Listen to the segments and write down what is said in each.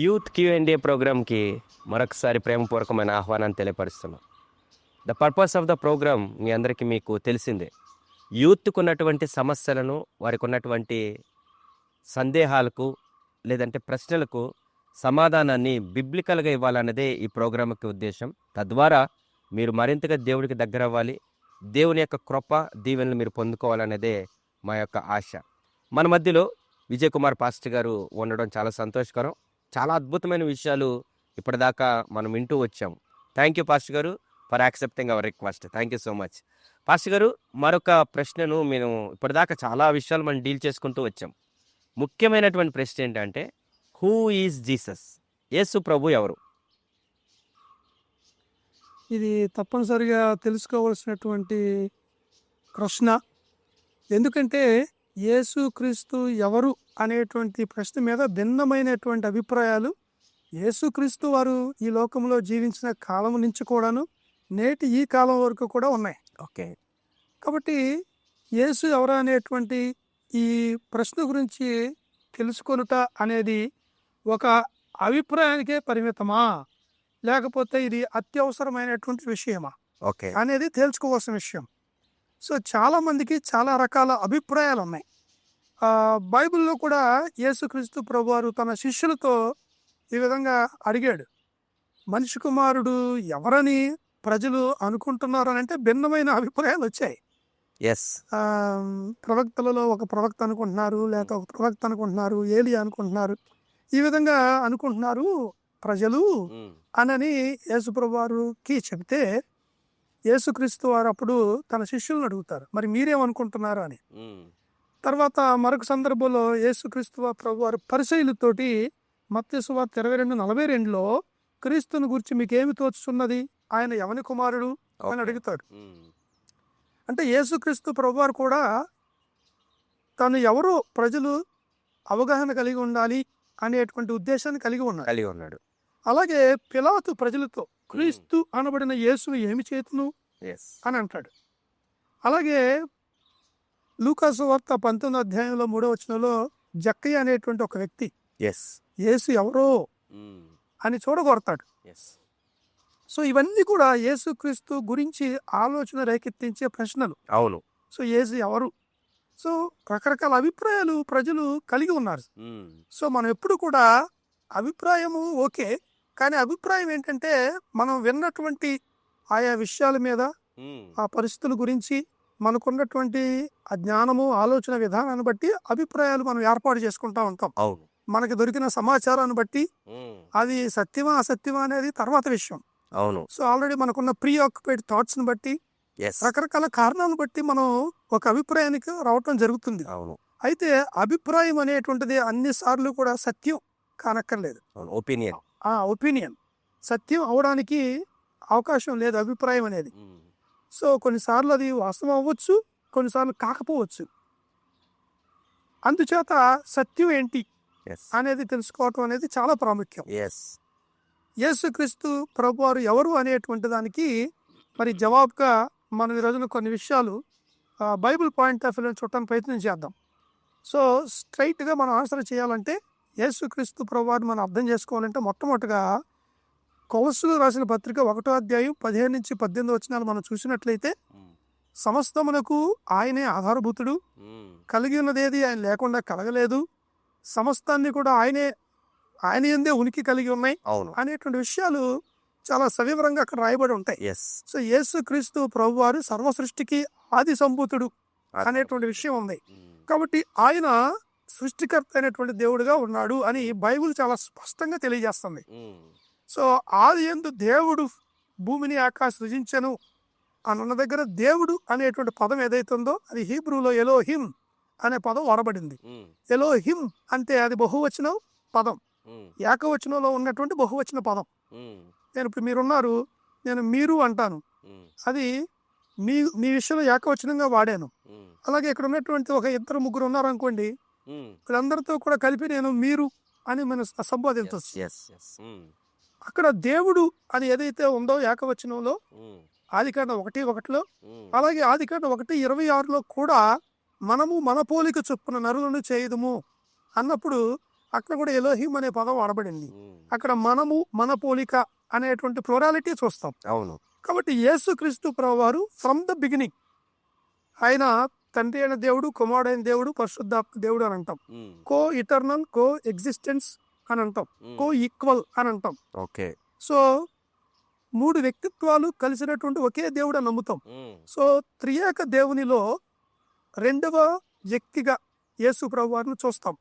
Youth QMDA ప్రోగ్రామ్కి మరొకసారి ప్రేమపూర్వకమైన ఆహ్వానాన్ని తెలియపరుస్తున్నాం. The purpose of the program మీ అందరికీ మీకు తెలిసిందే. యూత్కు ఉన్నటువంటి సమస్యలను వారికి ఉన్నటువంటి సందేహాలకు లేదంటే ప్రశ్నలకు సమాధానాన్ని బిబ్లికల్గా ఇవ్వాలన్నదే ఈ ప్రోగ్రామ్ యొక్క ఉద్దేశం. తద్వారా మీరు మరింతగా దేవుడికి దగ్గర అవ్వాలి దేవుని యొక్క కృప దీవెనలు మీరు పొందుకోవాలనేదే మా యొక్క ఆశ. మన మధ్యలో విజయ్ కుమార్ పాస్టర్ గారు ఉండడం చాలా సంతోషకరం. చాలా అద్భుతమైన విషయాలు ఇప్పటిదాకా మనం వింటూ వచ్చాం థ్యాంక్ యూ పాస్టర్ గారు for accepting our request thank you so much pastor గారు మరొక ప్రశ్నను మేము ఇప్పటిదాకా చాలా విషయాలు మనం డీల్ చేసుకుంటూ వచ్చాం. ముఖ్యమైనటువంటి ప్రశ్న ఏంటంటే హూ ఈజ్ జీసస్ యేసు ప్రభు ఎవరు? ఇది తప్పనిసరిగా తెలుసుకోవాల్సినటువంటి ప్రశ్న. ఎందుకంటే యేసు క్రీస్తు ఎవరు అనేటువంటి ప్రశ్న మీద భిన్నమైనటువంటి అభిప్రాయాలు. యేసుక్రీస్తు వారు ఈ లోకంలో జీవించిన కాలం నుంచి కూడాను నేటి ఈ కాలం వరకు కూడా ఉన్నాయి. ఓకే. కాబట్టి యేసు ఎవరు అనేటువంటి ఈ ప్రశ్న గురించి తెలుసుకొనుట అనేది ఒక అభిప్రాయానికే పరిమితమా? లేకపోతే ఇది అత్యవసరమైనటువంటి విషయమా? ఓకే. అనేది తేల్చుకోవాల్సిన విషయం. సో చాలా మందికి చాలా రకాల అభిప్రాయాలు ఉన్నాయి ఆ, బైబిల్లో కూడా యేసుక్రీస్తు ప్రభువారు తన శిష్యులతో ఈ విధంగా అడిగాడు. మనిషి కుమారుడు ఎవరని ప్రజలు అనుకుంటున్నారు అని అంటే భిన్నమైన అభిప్రాయాలు వచ్చాయి ఎస్ ప్రవక్తలలో ఒక ప్రవక్త అనుకుంటున్నారు లేక ఒక ప్రవక్త అనుకుంటున్నారు ఏలి అనుకుంటున్నారు. ఈ విధంగా అనుకుంటున్నారు ప్రజలు అనని యేసుప్రభు వారికి చెబితే యేసుక్రీస్తు వారు అప్పుడు తన శిష్యులను అడుగుతారు. మరి మీరేమనుకుంటున్నారు అని. తర్వాత మరొక సందర్భంలో యేసుక్రీస్తు ప్రభు వారు పరిశైలుతోటి మత్స్సు వార్త ఇరవై రెండు నలభై రెండులో క్రీస్తుని గురించి మీకేమి తోచుతున్నది ఆయన ఎవని కుమారుడు? అని అడుగుతాడు. అంటే యేసుక్రీస్తు ప్రభువారు కూడా తను ఎవరో ప్రజలు అవగాహన కలిగి ఉండాలి అనేటువంటి ఉద్దేశాన్ని కలిగి ఉన్నాడు. కలిగి ఉన్నాడు. అలాగే పిలాతు ప్రజలతో క్రీస్తు అనబడిన యేసును ఏమి చేతును? అని అంటాడు. అలాగే లూకాసు వార్త పంతొమ్మిది అధ్యాయంలో మూడో వచనంలో జక్కయ్య అనేటువంటి ఒక వ్యక్తి ఎస్ యేసు ఎవరో అని చూడగొడతాడు. ఎస్ సో ఇవన్నీ కూడా యేసుక్రీస్తు గురించి ఆలోచన రేకెత్తించే ప్రశ్నలు. అవును. సో యేసు ఎవరు? సో రకరకాల అభిప్రాయాలు ప్రజలు కలిగి ఉన్నారు. సో మనం ఎప్పుడు కూడా అభిప్రాయము ఓకే కానీ అభిప్రాయం ఏంటంటే మనం విన్నటువంటి ఆయా విషయాల మీద ఆ పరిస్థితుల గురించి మనకున్నటువంటి ఆ జ్ఞానము ఆలోచన విధానాన్ని బట్టి అభిప్రాయాలు మనం ఏర్పాటు చేసుకుంటా ఉంటాం. అవును. మనకి దొరికిన సమాచారాన్ని బట్టి అది సత్యమా అసత్యమా అనేది తర్వాత విషయం. అవును. సో ఆల్రెడీ మనకున్న ప్రీ ఆక్యుపైడ్ థాట్స్ని బట్టి ఎస్ రకరకాల కారణాలను బట్టి మనం ఒక అభిప్రాయానికి రావటం జరుగుతుంది. అవును. అయితే అభిప్రాయం అనేటువంటిది అన్ని సార్లు కూడా సత్యం కానక్కర్లేదు. ఒపీనియన్. ఆ ఒపీనియన్. సత్యం అవడానికి అవకాశం లేదు అభిప్రాయం అనేది. సో కొన్నిసార్లు అది వాస్తవం అవ్వచ్చు కొన్నిసార్లు కాకపోవచ్చు. అందుచేత సత్యం ఏంటి అనేది తెలుసుకోవటం అనేది చాలా ప్రాముఖ్యం. ఎస్ యేసుక్రీస్తు ప్రభువారు ఎవరు అనేటువంటి దానికి మరి జవాబుగా మనం ఈ రోజున కొన్ని విషయాలు బైబిల్ పాయింట్ ఆఫ్ వ్యూ చూడటానికి ప్రయత్నం చేద్దాం. సో స్ట్రైట్గా మనం ఆన్సర్ చేయాలంటే యేసుక్రీస్తు ప్రభువారిని మనం అర్థం చేసుకోవాలంటే మొట్టమొదటిగా కొలసులు రాసిన పత్రిక ఒకటో అధ్యాయం పదిహేను నుంచి పద్దెనిమిది వచనాలు మనం చూసినట్లయితే సమస్తమునకు ఆయనే ఆధారభూతుడు. కలిగి ఉన్నదేది ఆయన లేకుండా కలగలేదు. సమస్తాన్ని కూడా ఆయనే ఆయన ఎందే ఉనికి కలిగి ఉన్నాయి అవును. అనేటువంటి విషయాలు చాలా సవివరంగా అక్కడ రాయబడి ఉంటాయి. ఎస్ సో యేసు క్రీస్తు ప్రభువారు సర్వ సృష్టికి ఆది సంభూతుడు అనేటువంటి విషయం ఉంది. కాబట్టి ఆయన సృష్టికర్త అయినటువంటి దేవుడుగా ఉన్నాడు అని బైబిల్ చాలా స్పష్టంగా తెలియజేస్తుంది. సో ఆది ఎందు దేవుడు భూమిని ఆకాశ సృజించను అని ఉన్న దగ్గర దేవుడు అనేటువంటి పదం ఏదైతే ఉందో అది హీబ్రూలో ఎలో హిమ్ అనే పదం వాడబడింది. ఎలో హిమ్ అంటే అది బహువచనం పదం. ఏకవచనంలో ఉన్నటువంటి బహువచన పదం. నేను ఇప్పుడు మీరున్నారు నేను మీరు అంటాను. అది మీ మీ విషయంలో ఏకవచనంగా వాడాను. అలాగే ఇక్కడ ఉన్నటువంటి ఒక ఇద్దరు ముగ్గురు ఉన్నారు అనుకోండి వీళ్ళందరితో కూడా కలిపి నేను మీరు అని మనం సంబోధించవచ్చు. అక్కడ దేవుడు అని ఏదైతే ఉందో ఏకవచనంలో ఆదికాండం ఒకటి ఒకటిలో అలాగే ఆదికాండం ఒకటి ఇరవై ఆరులో కూడా మనము మన పోలిక చొప్పున నరులను చేయదుము అన్నప్పుడు అక్కడ కూడా ఎలోహిం అనే పదం వాడబడింది. అక్కడ మనము మన పోలిక అనేటువంటి ప్లొరాలిటీ చూస్తాం. అవును. కాబట్టి యేసుక్రీస్తు ప్రభువారు ఫ్రమ్ ద బిగినింగ్ ఆయన తండ్రి అయిన దేవుడు కుమారుడైన దేవుడు పరిశుద్ధాత్మ దేవుడు అని అంటాం. కో ఇటర్నల్ కో ఎగ్జిస్టెన్స్ అని అంటాం కో ఈక్వల్ అని అంటాం ఓకే. సో మూడు వ్యక్తిత్వాలు కలిసినటువంటి ఒకే దేవుడు అని నమ్ముతాం. సో త్రియేక దేవునిలో రెండవ వ్యక్తిగా యేసు ప్రభు వారిని చూస్తాం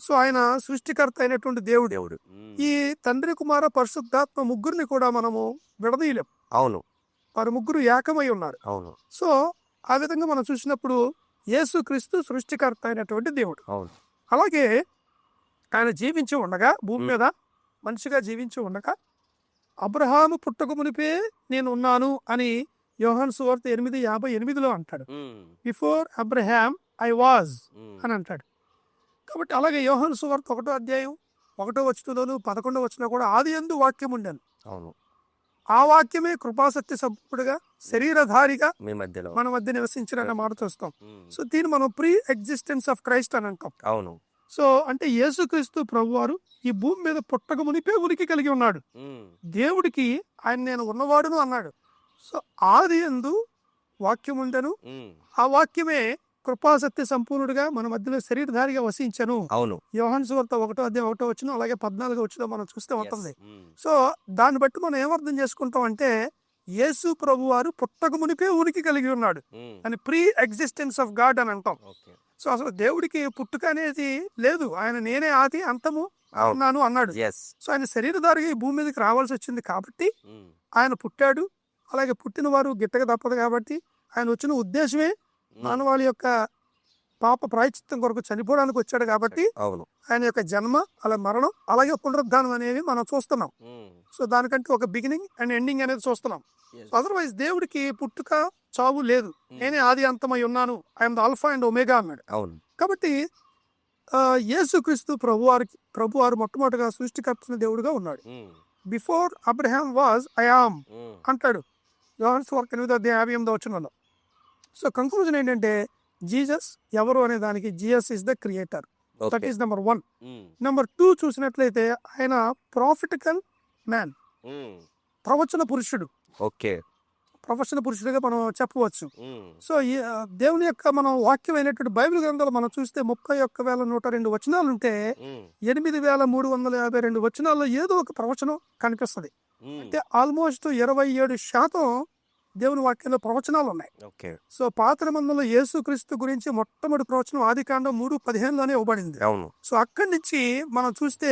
సో ఆయన సృష్టికర్త అయినటువంటి దేవుడు. దేవుడు. ఈ తండ్రి కుమార పరిశుద్ధాత్మ ముగ్గురిని కూడా మనము విడదీయలేం. అవును. వారు ముగ్గురు ఏకమై ఉన్నారు. అవును. సో ఆ విధంగా మనం చూసినప్పుడు యేసు క్రీస్తు సృష్టికర్త అయినటువంటి దేవుడు. అవును. అలాగే ఆయన జీవించి ఉండగా భూమి. మీద మనిషిగా జీవించి ఉండగా అబ్రహాము పుట్టక మునిపే నేను ఉన్నాను అని యోహాన్ సువార్త ఎనిమిది యాభై ఎనిమిదిలో అంటాడు. బిఫోర్ అబ్రహాం ఐ వాజ్ అని అంటాడు. కాబట్టి అలాగే యోహాన్ సువార్త ఒకటో అధ్యాయం ఒకటో వచ్చినలోను పదకొండో వచ్చినా కూడా ఆది ఎందు వాక్యం ఉండను అవును. ఆ వాక్యమే కృపాసక్తి సంపూర్ణగా శరీరధారిగా మీ మధ్యలో. మన మధ్య నివసించిన మాట చూస్తాం. సో దీన్ని మనం ప్రీ ఎగ్జిస్టెన్స్ ఆఫ్ క్రైస్ట్ అని అంటాం. అవును. సో అంటే యేసుక్రీస్తు ప్రభువారు ఈ భూమి మీద పుట్టక మునిపే ఉనికి కలిగి ఉన్నాడు. దేవుడికి ఆయన నేను ఉన్నవాడును అన్నాడు. సో ఆది ఎందు వాక్యం ఉండను. ఆ వాక్యమే కృపాసత్య సంపూర్ణుడిగా మన మధ్యలో శరీరధారిగా వసించను. అవును. యోహాన్ సువార్త ఒకటో అధ్యాయం ఒకటో వచ్చిన అలాగే పద్నాలుగో వచ్చిన మనం చూస్తే ఉంటుంది. సో దాన్ని బట్టి మనం ఏమర్థం చేసుకుంటాం అంటే యేసు ప్రభు వారు పుట్టక మునిపే ఉనికి కలిగి ఉన్నాడు. అని ప్రీ ఎగ్జిస్టెన్స్ ఆఫ్ గాడ్ అని అంటాం. సో అసలు దేవుడికి పుట్టుక అనేది లేదు. ఆయన నేనే ఆది అంతము ఉన్నాను అన్నాడు. సో ఆయన శరీరధారిగా ఈ భూమి మీదకి రావాల్సి వచ్చింది కాబట్టి ఆయన పుట్టాడు. అలాగే పుట్టిన వారు గిట్టక తప్పదు కాబట్టి ఆయన వచ్చిన ఉద్దేశమే మానవాళి యొక్క పాప ప్రాయచిత్తం కొరకు చనిపోవడానికి వచ్చాడు కాబట్టి అవును. ఆయన యొక్క జన్మ అలా మరణం అలాగే పునరుద్ధానం అనేవి మనం చూస్తున్నాం. సో దానికంటే ఒక బిగినింగ్ అండ్ ఎండింగ్ అనేది చూస్తున్నాం. అదర్వైజ్ దేవుడికి పుట్టుక చావు లేదు. నేనే ఆది అంతమై ఉన్నాను. I'm the alpha and omega అన్నాడు. అవును. కాబట్టి యేసుక్రీస్తు ప్రభువారికి ప్రభువారు మొట్టమొదటిగా సృష్టికర్తన దేవుడుగా ఉన్నాడు. Before Abraham was I am um. అంటాడు. యోహాన్స్ వార్త ఎనిమిదో అధ్యాయం యాభై ఎనిమిదో వచ్చిన సో కంక్లూజన్ ఏంటంటే జీసస్ ఎవరు అనే దానికి Jesus is the creator that is number one. Number two చూసినట్లయితే ఆయన ప్రాఫిటికల్ మ్యాన్. ప్రవచన పురుషుడు. ఓకే ప్రవచన పురుషుడిగా మనం చెప్పవచ్చు. సో దేవుని యొక్క మనం వాక్యం అయినటువంటి బైబిల్ గ్రంథాలు మనం చూస్తే ముప్పై ఒక్క వేల నూట రెండు వచనాలు ఉంటే. ఎనిమిది వేల మూడు వందల యాభై రెండు వచనాల్లో ఏదో ఒక ప్రవచనం కనిపిస్తుంది. అంటే ఆల్మోస్ట్ ఇరవై ఏడు శాతం దేవుని వాక్యంలో ప్రవచనాలు ఉన్నాయి సో పాత నిబంధనలో యేసుక్రీస్తు గురించి మొట్టమొదటి ప్రవచనం ఆది కాండం మూడు పదిహేనులోనే ఇవ్వబడింది అవును సో అక్కడి నుంచి మనం చూస్తే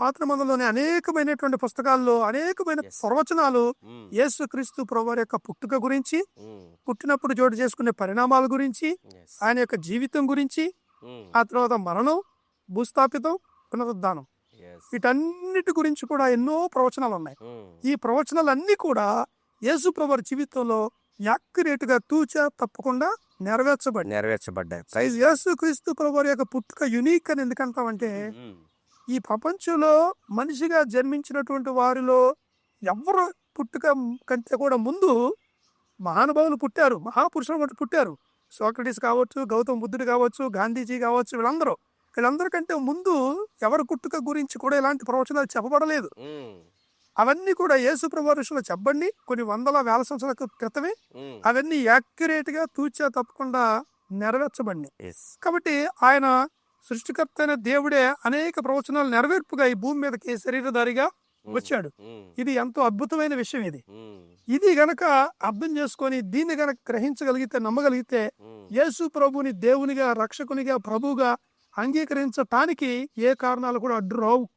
పాత నిబంధనలోని అనేకమైనటువంటి పుస్తకాల్లో అనేకమైన. ప్రవచనాలు ఉమ్. యేసుక్రీస్తు ప్రభు యొక్క పుట్టుక గురించి ఉమ్. పుట్టినప్పుడు చోటు చేసుకునే పరిణామాల గురించి. ఆయన యొక్క జీవితం గురించి ఉమ్. ఆ తర్వాత మరణం భూస్థాపితం పునరుద్ధానం. వీటన్నిటి గురించి కూడా ఎన్నో ప్రవచనాలు ఉన్నాయి. ఈ ప్రవచనాలన్నీ కూడా యేసు ప్రభు జీవితంలో యాక్యురేట్గా తూచా తప్పకుండా నెరవేర్చబడి నెరవేర్చబడ్డాయి యేసు క్రీస్తు ప్రభు యొక్క పుట్టుక యునీక్ అని ఎందుకంటామంటే. ఈ ప్రపంచంలో మనిషిగా జన్మించినటువంటి వారిలో ఎవరు పుట్టుక కంటే కూడా ముందు మహానుభావులు పుట్టారు మహాపురుషులు కూడా పుట్టారు సోక్రటీస్ కావచ్చు గౌతమ్ బుద్ధుడు కావచ్చు గాంధీజీ కావచ్చు వీళ్ళందరూ వీళ్ళందరికంటే ముందు ఎవరి పుట్టుక గురించి కూడా ఇలాంటి ప్రవచనాలు చెప్పబడలేదు. అవన్నీ కూడా యేసు ప్రభు ఋషులు చెప్పండి కొన్ని వందల వేల సంవత్సరాల క్రితమే. అవన్నీ యాక్యురేట్గా తూచా తప్పకుండా నెరవేర్చబడి. కాబట్టి ఆయన సృష్టికర్త అయిన దేవుడే అనేక ప్రవచనాలు నెరవేర్పుగా ఈ భూమి మీదకి శరీరధారిగా. వచ్చాడు. ఇది ఎంతో అద్భుతమైన విషయం ఇది. ఇది గనక అర్థం చేసుకొని దీన్ని గనక గ్రహించగలిగితే నమ్మగలిగితే. యేసు ప్రభుని దేవునిగా రక్షకునిగా ప్రభువుగా అంగీకరించటానికి ఏ కారణాలు కూడా అడ్డు రావు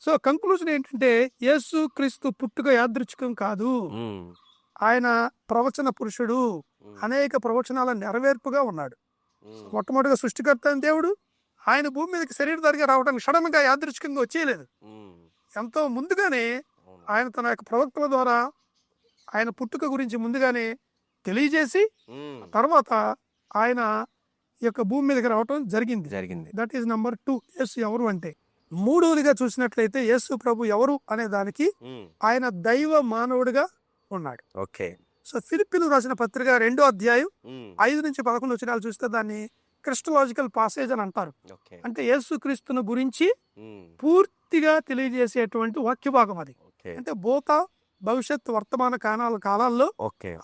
సో కంక్లూజన్ ఏంటంటే యేసు క్రీస్తు పుట్టుక యాదృచ్ఛికం కాదు. ఆయన ప్రవచన పురుషుడు. అనేక ప్రవచనాల నెరవేర్పుగా ఉన్నాడు. మొట్టమొదటిగా సృష్టికర్త అయిన దేవుడు ఆయన భూమి మీదకి శరీరధారిగా రావడానికి సడన్గా యాదృచ్ఛికంగా వచ్చేయలేదు. ఎంతో ముందుగానే. ఆయన తన యొక్క ప్రవక్తల ద్వారా ఆయన పుట్టుక గురించి ముందుగానే తెలియజేసి. తర్వాత ఆయన ఈ యొక్క భూమి మీదకి రావటం జరిగింది జరిగింది that is number two Yesu ఎవరు అంటే మూడవదిగా చూసినట్లయితే యేసు ప్రభు ఎవరు అనే దానికి. ఆయన దైవ మానవుడిగా ఉన్నాడు ఓకే సో ఫిలిపిలు రాసిన పత్రిక రెండో అధ్యాయం. ఐదు నుంచి పదకొండు వచనాలు చూస్తే దాన్ని క్రిస్టలాజికల్ పాసేజ్ అని అంటారు. అంటే యేసుక్రీస్తును గురించి పూర్తిగా తెలియజేసేటువంటి వాక్య భాగం అది అంటే భూత భవిష్యత్ వర్తమాన కాలాల కాలాల్లో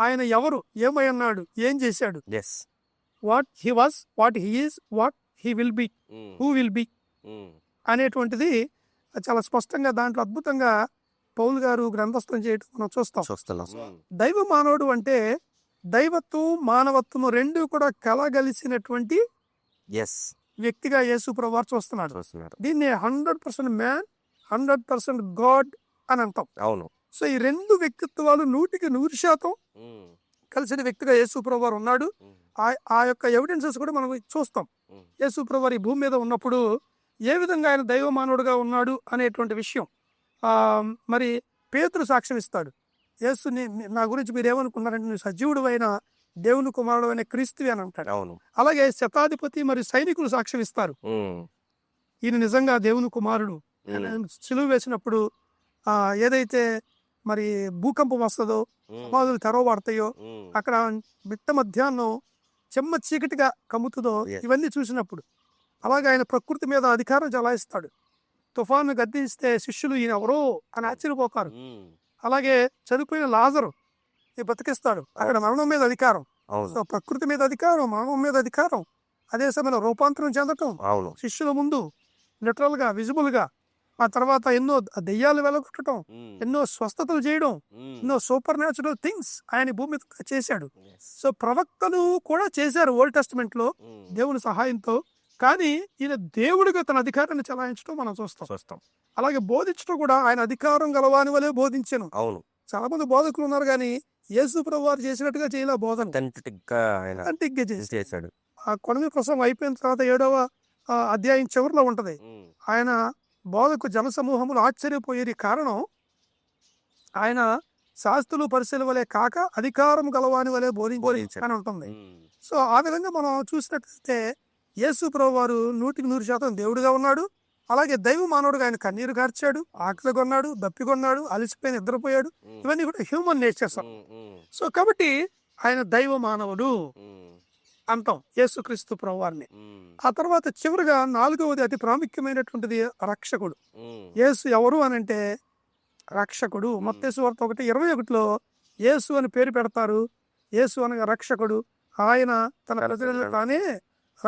ఆయన ఎవరు ఏమై ఉన్నాడు ఏం చేశాడు? What he was what he is what he will be who will be అనేటువంటిది చాలా స్పష్టంగా దాంట్లో అద్భుతంగా పౌల్ గారు గ్రంథస్థం చేయటం మనం చూస్తాం. చూస్తున్నాం. దైవ మానవుడు అంటే దైవత్వం మానవత్వం రెండు కూడా కలగలిసినటువంటి ఎస్ వ్యక్తిగా యేసు ప్రభువారు చూస్తున్నాడు. చూస్తున్నారు దీన్ని hundred percent man hundred percent God అని అంటాం. అవును. సో ఈ రెండు వ్యక్తిత్వాలు నూటికి నూరు శాతం కలిసిన వ్యక్తిగా యేసు ప్రభువారు ఉన్నాడు. ఆ- ఆ యొక్క ఎవిడెన్సెస్ కూడా మనం చూస్తాం. యేసు ప్రభువారు ఈ భూమి మీద ఉన్నప్పుడు ఏ విధంగా ఆయన దైవ మానవుడుగా ఉన్నాడు అనేటువంటి విషయం. మరి పేతురు సాక్ష్యం ఇస్తాడు. యేసు నీ- గురించి మీరు ఏమనుకున్నారంటే నువ్వు సజీవుడు అయిన దేవుని కుమారుడు అయిన క్రీస్తువి అని అంటాడు. అవును. అలాగే శతాధిపతి మరియు సైనికులు సాక్ష్యం ఇస్తారు. ఈయన నిజంగా దేవుని కుమారుడు. సిలువ వేసినప్పుడు ఆ ఏదైతే మరి భూకంపం వస్తుందో సమాధులు తెరవబడతాయో అక్కడ మిట్ట మధ్యాహ్నం చెమ్మ చీకటిగా కమ్ముతుందో. ఇవన్నీ చూసినప్పుడు అలాగే ఆయన ప్రకృతి మీద అధికారం చలాయిస్తాడు తుఫాను గద్దిస్తే శిష్యులు ఈయన ఎవరో అని ఆశ్చర్యపోతారు అలాగే చనిపోయిన లాజరు ఈ బతికిస్తాడు. అక్కడ మరణం మీద అధికారం. సో ప్రకృతి మీద అధికారం మరణం మీద అధికారం. అదే సమయంలో రూపాంతరం చెందటం అవును. శిష్యుల ముందు లిటరల్గా విజిబుల్గా ఆ తర్వాత ఎన్నో దెయ్యాలు వెలగొట్టడం ఎన్నో స్వస్థతలు చేయడం ఎన్నో సూపర్ న్యాచురల్ థింగ్స్ ఆయన భూమి చేశాడు. సో ప్రవక్తలు కూడా చేశారు ఓల్డ్ టెస్ట్మెంట్లో దేవుని సహాయంతో. కానీ ఈయన దేవుడిగా తన అధికారాన్ని చెలాయించడం మనం చూస్తాం. చూస్తాం. అలాగే బోధించడం కూడా ఆయన అధికారం గలవాని వలె బోధించాను. అవును. చాలా మంది బోధకులు ఉన్నారు కానీ యేసు ప్రభు వారు చేసినట్టుగా చేయలే బోధన. చేశాడు. ఆ కొనమి ప్రసంగం అయిపోయిన తర్వాత ఏడవ అధ్యాయం చివరిలో ఉంటది. ఆయన బోధకు జనసమూహములు ఆశ్చర్యపోయేది కారణం ఆయన శాస్త్రులు పరిశీలి వలె కాక అధికారం గలవాని వలె బోధించి బోధించాడు. అని ఉంటుంది. సో ఆ విధంగా మనం చూసినట్లయితే యేసు ప్రభు వారు నూటికి నూరు శాతం దేవుడిగా ఉన్నాడు. అలాగే దైవ మానవుడుగా ఆయన కన్నీరు కార్చాడు ఆకలి కొన్నాడు దప్పికొన్నాడు అలసిపోయి నిద్రపోయాడు. ఇవన్నీ కూడా హ్యూమన్ నేచర్స్. సో కాబట్టి ఆయన దైవ మానవుడు అంటాం యేసుక్రీస్తు ప్రభు వారిని ఆ తర్వాత చివరిగా నాలుగవది అతి ప్రాముఖ్యమైనటువంటిది రక్షకుడు. యేసు ఎవరు అని అంటే రక్షకుడు మత్తేసు వార్త ఒకటి ఇరవై ఒకటిలో యేసు అని పేరు పెడతారు. యేసు అనగా రక్షకుడు. ఆయన తన తానే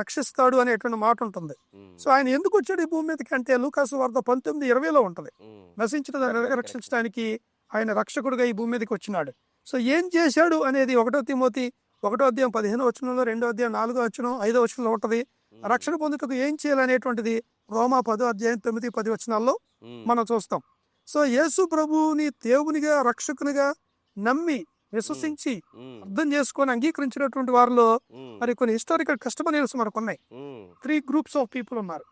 రక్షిస్తాడు అనేటువంటి మాట ఉంటుంది. సో ఆయన ఎందుకు వచ్చాడు ఈ భూమి మీదకి అంటే లూకాసు వార్త పంతొమ్మిది ఇరవైలో ఉంటది. నశించిన రక్షించడానికి ఆయన రక్షకుడుగా ఈ భూమి మీదకి వచ్చినాడు. సో ఏం చేశాడు అనేది ఒకటో తిమోతి ఒకటో అధ్యాయం పదిహేను వచనంలో రెండో అధ్యాయం నాలుగో వచనం ఐదో వచనంలో ఉంటది. రక్షణ పొందుటకు ఏం చేయాలనేటువంటిది రోమా పదో అధ్యాయం తొమ్మిది పది వచనాల్లో మనం చూస్తాం. సో యేసు ప్రభువుని దేవునిగా రక్షకునిగా నమ్మి విశ్వసించి అర్థం చేసుకొని అంగీకరించినటువంటి వారిలో మరి కొన్ని హిస్టారికల్ కస్టమరీస్ మనకు ఉన్నాయి త్రీ గ్రూప్స్ ఆఫ్ పీపుల్ ఉన్నారు.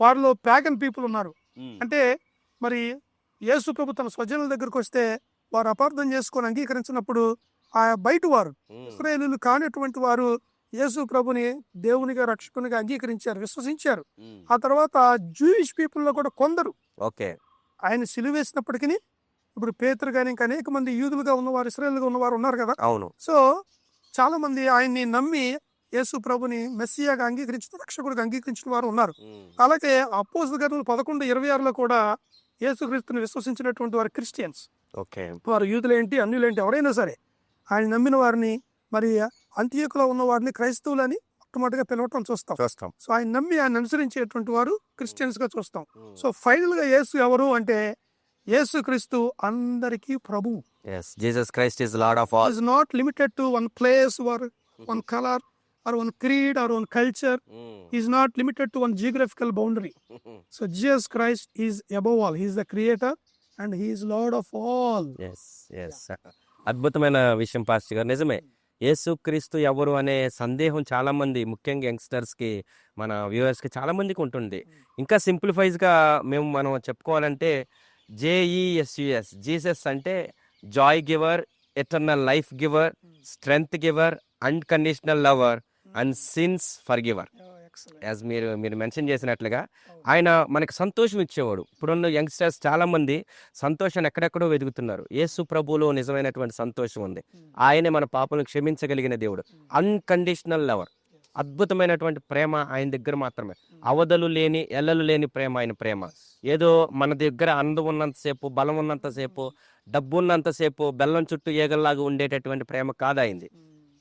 వారిలో ప్యాగన్ పీపుల్ ఉన్నారు. అంటే మరి యేసు ప్రభు తన స్వజనుల దగ్గరకు వస్తే వారు అపార్థం చేసుకొని అంగీకరించినప్పుడు ఆ బయట వారు ఇస్రాయేలీలు కానటువంటి వారు యేసు ప్రభుని దేవునిగా రక్షకునిగా అంగీకరించారు విశ్వసించారు. ఆ తర్వాత జూయిష్ పీపుల్లో కూడా కొందరు ఓకే. ఆయన సిలువేసినప్పటికీ ఇప్పుడు పేతురు కానీ ఇంకా అనేక మంది యూదులుగా ఉన్నవారు ఇస్రాయేల్గా ఉన్నవారు ఉన్నారు కదా. అవును. సో చాలా మంది ఆయన్ని నమ్మి యేసు ప్రభుని మెస్సియాగా అంగీకరించిన రక్షకుడిగా అంగీకరించిన వారు ఉన్నారు. అలాగే అపోజ్ గారు పదకొండు ఇరవై ఆరులో కూడా యేసుక్రీస్తుని విశ్వసించినటువంటి వారు క్రిస్టియన్స్. ఓకే. వారు యూదులేంటి అన్యులేంటి ఎవరైనా సరే ఆయన నమ్మిన వారిని మరి అంత్యకులో ఉన్న వారిని క్రైస్తవులని మొట్టమొదటిగా పిలవటం చూస్తాం. చూస్తాం. సో ఆయన నమ్మి ఆయన అనుసరించేటువంటి వారు క్రిస్టియన్స్గా చూస్తాం సో ఫైనల్గా యేసు ఎవరు అంటే యేసు క్రీస్తు అందరికీ ప్రభు. Yes Jesus Christ is lord of all is not limited to one place or one colour or one creed or one culture is not limited to one geographical boundary so Jesus Christ is above all he is the creator and he is lord of all yes yes అద్భుతమైన విషయం pastor గారు. నిజమే. యేసుక్రీస్తు ఎవరు అనే సందేహం చాలా మంది ముఖ్యంగా యంగ్స్టర్స్కి మన వ్యూవర్స్కి చాలా మందికి ఉంటుంది ఇంకా సింప్లిఫైజ్గా మేము మనం చెప్పుకోవాలంటే J E S U S Jesus అంటే joy giver eternal life giver strength giver unconditional lover and sins forgiver as మీరు మీరు మెన్షన్ చేసినట్లుగా ఆయన మనకి సంతోషం ఇచ్చేవాడు. ఇప్పుడున్న యంగ్స్టర్స్ చాలా మంది సంతోషాన్ని ఎక్కడెక్కడో వెతుకుతున్నారు. యేసు ప్రభువులో నిజమైనటువంటి సంతోషం ఉంది. ఆయనే మన పాపలను క్షమించగలిగిన దేవుడు. అన్కండిషనల్ లవర్ అద్భుతమైనటువంటి ప్రేమ ఆయన దగ్గర మాత్రమే. అవధులు లేని ఎల్లలు లేని ప్రేమ ఆయన ప్రేమ. ఏదో మన దగ్గర అందం ఉన్నంతసేపు బలం ఉన్నంతసేపు డబ్బు ఉన్నంతసేపు బెల్లం చుట్టూ ఏగల్లాగా ఉండేటటువంటి ప్రేమ కాదు అయింది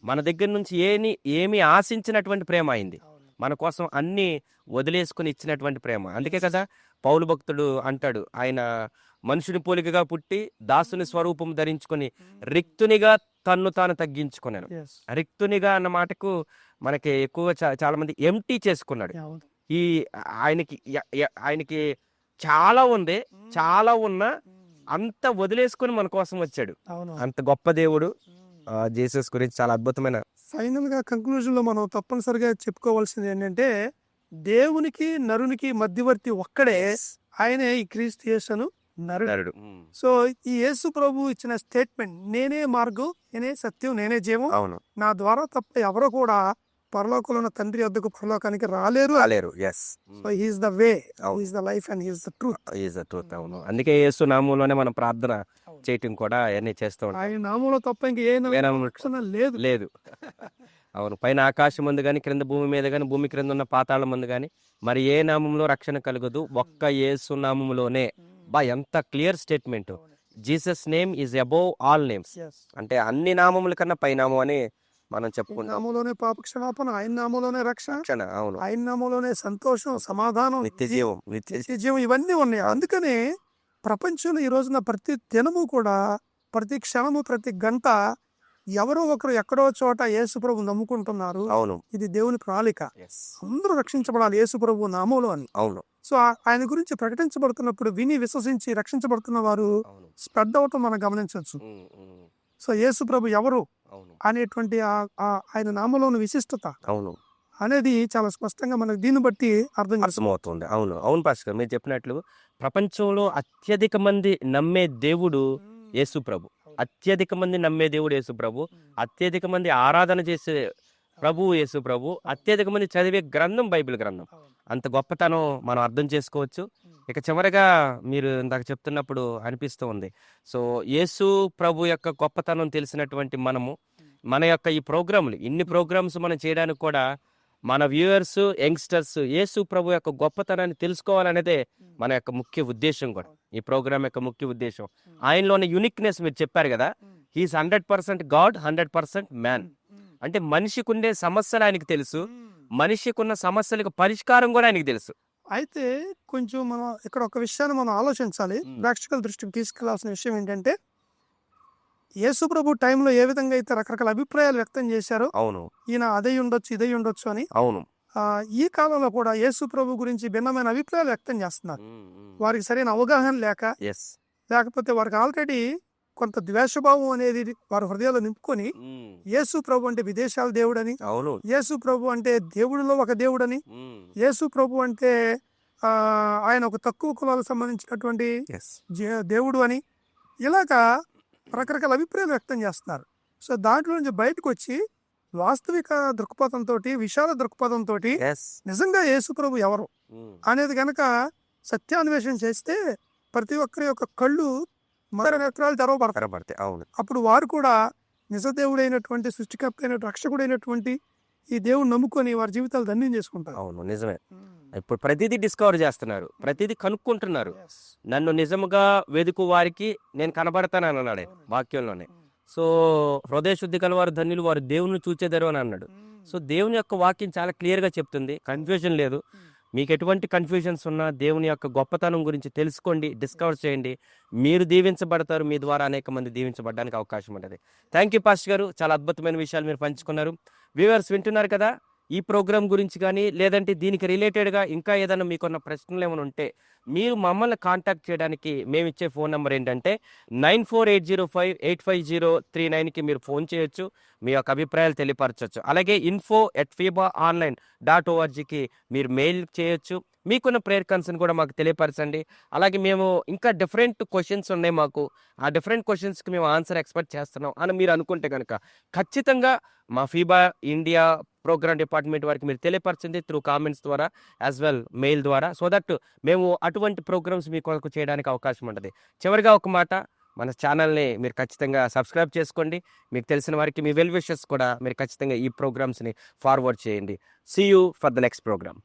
మన దగ్గర నుంచి ఏమి ఏమి ఆశించినటువంటి ప్రేమ అయింది మన కోసం అన్ని వదిలేసుకుని ఇచ్చినటువంటి ప్రేమ. అందుకే కదా పౌలు భక్తుడు అంటాడు ఆయన మనుషుని పోలికగా పుట్టి దాసుని స్వరూపం ధరించుకొని రిక్తునిగా తన్ను తాను తగ్గించుకున్నాను. రిక్తునిగా అన్న మాటకు మనకి ఎక్కువ చా- చాలా మంది ఎంటీ చేసుకున్నాడు. అవును. ఈ ఆయనకి ఆయనకి చాలా ఉంది చాలా ఉన్నా అంత వదిలేసుకుని మన కోసం వచ్చాడు. అవును. అంత గొప్ప దేవుడు. ఆ, జీసస్ గురించి చాలా అద్భుతమైన ఫైనల్గా కంక్లూజన్లో మనం తప్పనిసరిగా చెప్పుకోవాల్సింది ఏంటంటే దేవునికి నరునికి మధ్యవర్తి ఒక్కడే ఆయనే ఈ క్రీస్తు యేసును నరుడు. సో ఈ యేసు ప్రభు ఇచ్చిన స్టేట్మెంట్ నేనే మార్గం నేనే సత్యం నేనే జీవం అవును. నా ద్వారా తప్ప ఎవరు కూడా పరలోకంలో ఉన్న తండ్రి వద్దకు పరలోకానికి రాలేరు. రాలేరు. Yes so he's the way. He's the life and he's the truth is the truth అవును. అందుకే యేసు నామంలోనే మనం ప్రార్థన. చేయటం కూడా అవన్నీ చేస్తూ ఉంటాం. ఆయన నామంలో తప్ప ఇంక ఏ నామం రక్షణ లేదు. లేదు. అవును. పైన ఆకాశం ముందు కానీ క్రింద భూమి మీద కానీ భూమి క్రింద ఉన్న పాతాళ ముందు కానీ మరి ఏ నామంలో రక్షణ కలగదు? ఒక్క యేసు నామంలోనే. బా ఎంత clear statement. Jesus name is above all names. అంటే అన్ని నామముల కన్నా పైనామం అని మనం చెప్పుకుంటాం. నామంలోనే పాప క్షమాపణ ఆయన నామంలోనే రక్షణ అవును. ఆయన నామంలోనే సంతోషం సమాధానం నిత్య జీవం నిత్య జీవం. ఇవన్నీ ఉన్నాయి. అందుకనే ప్రపంచంలో ఈ రోజున ప్రతి దినము కూడా ప్రతి క్షణము ప్రతి గంట ఎవరో ఒకరు ఎక్కడో చోట యేసుప్రభు నమ్ముకుంటున్నారు. అవును. ఇది దేవుని ప్రణాళిక. అందరూ రక్షించబడాలి యేసుప్రభు నామంలో అని. అవును. సో ఆయన గురించి ప్రకటించబడుతున్నప్పుడు విని విశ్వసించి రక్షించబడుతున్న వారు స్ప్రెడ్ అవటం మనం గమనించవచ్చు. సో యేసుప్రభు ఎవరు? అనేటువంటి ఆయన నామంలోని విశిష్టత అవును. అనేది చాలా స్పష్టంగా మనకు దీన్ని బట్టి అర్థం అర్థమవుతుంది. అవును. అవును పాస్కర్ మీరు చెప్పినట్లు ప్రపంచంలో అత్యధిక మంది నమ్మే దేవుడు యేసు ప్రభు అత్యధిక మంది నమ్మే దేవుడు యేసు ప్రభు అత్యధిక మంది ఆరాధన చేసే ప్రభువు యేసు ప్రభు అత్యధిక మంది చదివే గ్రంథం బైబిల్ గ్రంథం. అంత గొప్పతనం మనం అర్థం చేసుకోవచ్చు. ఇక చివరిగా మీరు ఇందాక చెప్తున్నప్పుడు అనిపిస్తూ ఉంది. సో యేసు ప్రభు యొక్క గొప్పతనం తెలిసినటువంటి మనము మన యొక్క ఈ ప్రోగ్రాంలు ఇన్ని ప్రోగ్రామ్స్ మనం చేయడానికి కూడా మన వ్యూవర్స్ యంగ్స్టర్స్ యేసు ప్రభు యొక్క గొప్పతనాన్ని తెలుసుకోవాలనేదే మన యొక్క ముఖ్య ఉద్దేశం కూడా. ఈ ప్రోగ్రామ్ యొక్క ముఖ్య ఉద్దేశం. ఆయనలోని యునిక్నెస్ మీరు చెప్పారు కదా he's hundred percent God hundred percent man అంటే మనిషికి ఉండే సమస్యలు ఆయనకి తెలుసు. మనిషికి ఉన్న సమస్యలకు పరిష్కారం కూడా ఆయనకి తెలుసు. అయితే కొంచెం మనం ఇక్కడ ఒక విషయాన్ని మనం ఆలోచించాలి. మ్మ్. ప్రేక్షకుల దృష్టికి తీసుకెళ్ళాల్సిన విషయం ఏంటంటే యేసు ప్రభు టైంలో ఏ విధంగా అయితే రకరకాల అభిప్రాయాలు వ్యక్తం చేశారో అవును. ఈయన అదే ఉండొచ్చు ఇదే ఉండొచ్చు అని అవును. ఈ కాలంలో కూడా యేసు ప్రభు గురించి భిన్నమైన అభిప్రాయాలు వ్యక్తం చేస్తున్నారు. వారికి సరైన అవగాహన లేక ఎస్ లేకపోతే వారికి ఆల్రెడీ కొంత ద్వేషభావం అనేది వారి హృదయాల్లో నింపుకొని యేసు ప్రభు అంటే విదేశాల దేవుడని అవును. యేసు ప్రభు అంటే దేవుడిలో ఒక దేవుడని యేసు ప్రభు అంటే ఆయన ఒక తక్కువ కులాలకు సంబంధించినటువంటి దేవుడు అని ఇలాగా రకరకాల అభిప్రాయాలు వ్యక్తం చేస్తున్నారు. సో దాంట్లో నుంచి బయటకు వచ్చి వాస్తవిక దృక్పథంతో విశాల దృక్పథంతో. నిజంగా యేసు ప్రభు ఎవరు అనేది గనక సత్యాన్వేషణ చేస్తే ప్రతి ఒక్కరి యొక్క కళ్ళు మర నేత్రాలు తెరవబడతాయి అవును. అప్పుడు వారు కూడా నిజదేవుడైనటువంటి సృష్టికర్త అయిన రక్షకుడైనటువంటి ఈ దేవుడు నమ్ముకొని వారి జీవితాలు ధన్యం చేసుకుంటారు. అవును. నిజమే. ఇప్పుడు ప్రతిదీ డిస్కవర్ చేస్తున్నారు. ప్రతిదీ కనుక్కుంటున్నారు. నన్ను నిజముగా వెదుకు వారికి నేను కనబడతానని అన్నాడు వాక్యంలోనే. సో హృదయ శుద్ధి కలవారు ధన్యులు వారు దేవుని చూచేదరు అని అన్నాడు. సో దేవుని యొక్క వాక్యం చాలా క్లియర్గా చెప్తుంది. కన్ఫ్యూజన్ లేదు. మీకు ఎటువంటి కన్ఫ్యూజన్స్ ఉన్నా దేవుని యొక్క గొప్పతనం గురించి తెలుసుకోండి డిస్కవర్ చేయండి. మీరు దీవించబడతారు మీ ద్వారా అనేక మంది దీవించబడడానికి అవకాశం ఉంటుంది. థ్యాంక్ యూ పాస్ట్ గారు. చాలా అద్భుతమైన విషయాలు మీరు పంచుకున్నారు. వ్యూవర్స్ వింటున్నారు కదా ఈ ప్రోగ్రామ్ గురించి కానీ లేదంటే దీనికి రిలేటెడ్గా ఇంకా ఏదైనా మీకున్న ప్రశ్నలు ఏమైనా ఉంటే మీరు మమ్మల్ని కాంటాక్ట్ చేయడానికి మేము ఇచ్చే ఫోన్ నెంబర్ ఏంటంటే nine four eight zero five eight five zero three నైన్కి మీరు ఫోన్ చేయొచ్చు మీ యొక్క అభిప్రాయాలు తెలియపరచవచ్చు అలాగే info at FEBA online dot ఓఆర్జీకి మీరు మెయిల్ చేయొచ్చు. మీకున్న ప్రేయర్ కన్సర్న్ కూడా మాకు తెలియపరచండి. అలాగే మేము ఇంకా డిఫరెంట్ క్వశ్చన్స్ ఉన్నాయి మాకు. ఆ డిఫరెంట్ క్వశ్చన్స్కి మేము ఆన్సర్ ఎక్స్పెక్ట్ చేస్తున్నాం అని మీరు అనుకుంటే కనుక ఖచ్చితంగా మా ఫీబా ఇండియా ప్రోగ్రామ్ డిపార్ట్మెంట్ వారికి మీరు తెలియపరచండి త్రూ కామెంట్స్ ద్వారా యాజ్ వెల్ మెయిల్ ద్వారా. సో దట్ మేము అటు అటువంటి ప్రోగ్రామ్స్ మీ కొరకు చేయడానికి అవకాశం ఉంటుంది? చివరిగా ఒక మాట మన ఛానల్ని మీరు ఖచ్చితంగా సబ్స్క్రైబ్ చేసుకోండి. మీకు తెలిసిన వారికి మీ వెల్ విషెస్ కూడా మీరు ఖచ్చితంగా ఈ ప్రోగ్రామ్స్ని ఫార్వర్డ్ చేయండి. See you for the next program